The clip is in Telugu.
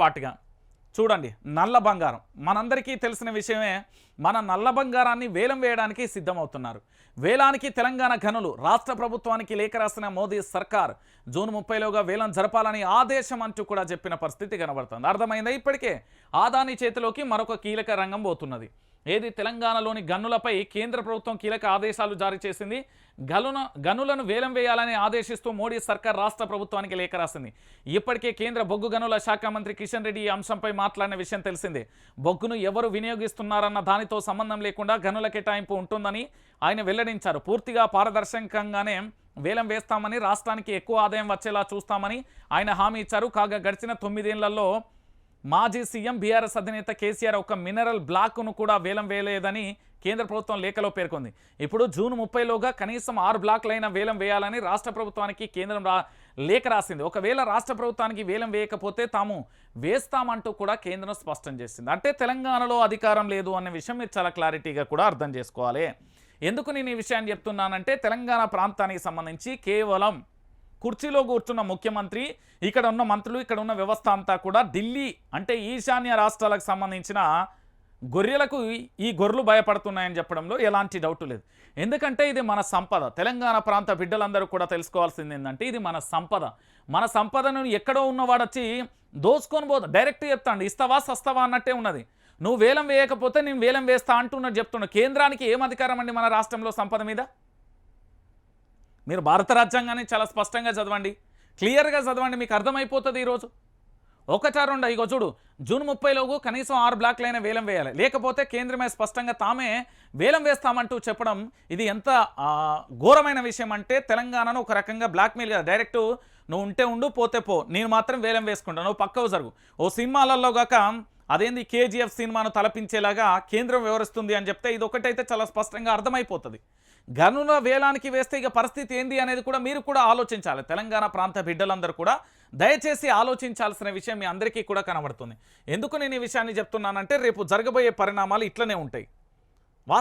పాటుగా. చూడండి నల్ల బంగారం. మనందరికీ తెలిసిన విషయమే మన నల్ల బంగారాన్ని వేలం వేయడానికి సిద్ధమవుతున్నారు. వేలానికి తెలంగాణ ఘనులు రాష్ట్ర ప్రభుత్వానికి లేఖ రాసిన మోదీ సర్కార్ జూన్ ముప్పైలోగా వేలం జరపాలని ఆదేశం అంటూ కూడా చెప్పిన పరిస్థితి కనబడుతుంది. అర్థమైందా ఇప్పటికే? ఆదాని చేతిలోకి మరొక కీలక రంగం పోతున్నది. ఏది తెలంగాణలోని గనులపై కేంద్ర ప్రభుత్వం కీలక ఆదేశాలు జారీ చేసింది? గనుల గనులను వేలం వేయాలని ఆదేశిస్తూ మోడీ సర్కార్ రాష్ట్ర ప్రభుత్వానికి లేఖ రాసింది. ఇప్పటికే కేంద్ర బొగ్గు గనుల శాఖ మంత్రి కిషన్ రెడ్డి ఈ అంశంపై మాట్లాడిన విషయం తెలిసిందే. బొగ్గును ఎవరు వినియోగిస్తున్నారన్న దానితో సంబంధం లేకుండా గనుల కేటాయింపు ఉంటుందని ఆయన వెల్లడించారు. పూర్తిగా పారదర్శకంగానే వేలం వేస్తామని రాష్ట్రానికి ఎక్కువ ఆదాయం వచ్చేలా చూస్తామని ఆయన హామీ ఇచ్చారు. కాగా గడిచిన తొమ్మిదేళ్ళలో మాజీ సీఎం బీఆర్ఎస్ అధినేత కేసీఆర్ ఒక మినరల్ బ్లాక్ను కూడా వేలం వేయలేదని కేంద్ర ప్రభుత్వం లేఖలో పేర్కొంది. ఇప్పుడు జూన్ ముప్పైలోగా కనీసం ఆరు బ్లాక్లైన వేలం వేయాలని రాష్ట్ర ప్రభుత్వానికి కేంద్రం రా లేఖ రాసింది. ఒకవేళ రాష్ట్ర ప్రభుత్వానికి వేలం వేయకపోతే తాము వేస్తామంటూ కూడా కేంద్రం స్పష్టం చేసింది. అంటే తెలంగాణలో అధికారం లేదు అనే విషయం మీరు చాలా క్లారిటీగా కూడా అర్థం చేసుకోవాలి. ఎందుకు నేను ఈ విషయాన్ని చెప్తున్నానంటే తెలంగాణ ప్రాంతానికి సంబంధించి కేవలం కుర్చీలో కూర్చున్న ముఖ్యమంత్రి ఇక్కడ ఉన్న మంత్రులు ఇక్కడ ఉన్న వ్యవస్థ అంతా కూడా ఢిల్లీ అంటే ఈశాన్య రాష్ట్రాలకు సంబంధించిన గొర్రెలకు ఈ- గొర్రెలు భయపడుతున్నాయని చెప్పడంలో ఎలాంటి డౌట్ లేదు. ఎందుకంటే ఇది మన సంపద. తెలంగాణ ప్రాంత బిడ్డలందరూ కూడా తెలుసుకోవాల్సింది ఏంటంటే ఇది మన సంపద. మన సంపదను ఎక్కడో ఉన్నవాడు వచ్చి దోచుకొని పోదు. డైరెక్ట్ చెప్తాండి ఇస్తావా సస్తావా? అన్నట్టే ఉన్నది. నువ్వు వేలం వేయకపోతే నేను వేలం వేస్తా అంటున్నట్టు చెప్తున్నా కేంద్రానికి ఏం అధికారం అండి మన రాష్ట్రంలో సంపద మీద? మీరు భారత రాజ్యాంగాన్ని చాలా స్పష్టంగా చదవండి. క్లియర్గా చదవండి మీకు అర్థమైపోతుంది ఈరోజు. ఒకటా రెండా ఇగో చూడు జూన్ ముప్పైలోగు కనీసం ఆరు బ్లాక్లైన వేలం వేయాలి. లేకపోతే కేంద్రమే స్పష్టంగా తామే వేలం వేస్తామంటూ చెప్పడం ఇది ఎంత ఘోరమైన విషయం అంటే తెలంగాణను ఒక రకంగా బ్లాక్మెయిల్ కదా. డైరెక్ట్ నువ్వు ఉంటే ఉండు పోతే పో. నేను మాత్రం వేలం వేసుకుంటాను నువ్వు పక్కకు జరుగు. ఓ సినిమాలలో గాక అదేంది కేజీఎఫ్ సినిమాను తలపించేలాగా కేంద్రం వివరిస్తుంది అని చెప్తే ఇది ఒకటైతే చాలా స్పష్టంగా అర్థమైపోతుంది. గనుల వేలానికి వేస్తే ఇక పరిస్థితి ఏంది అనేది కూడా మీరు కూడా ఆలోచించాలి. తెలంగాణ ప్రాంత బిడ్డలందరూ కూడా దయచేసి ఆలోచించాల్సిన విషయం మీ అందరికీ కూడా కనబడుతుంది. ఎందుకు నేను ఈ విషయాన్ని చెప్తున్నానంటే రేపు జరగబోయే పరిణామాలు ఇట్లనే ఉంటాయి.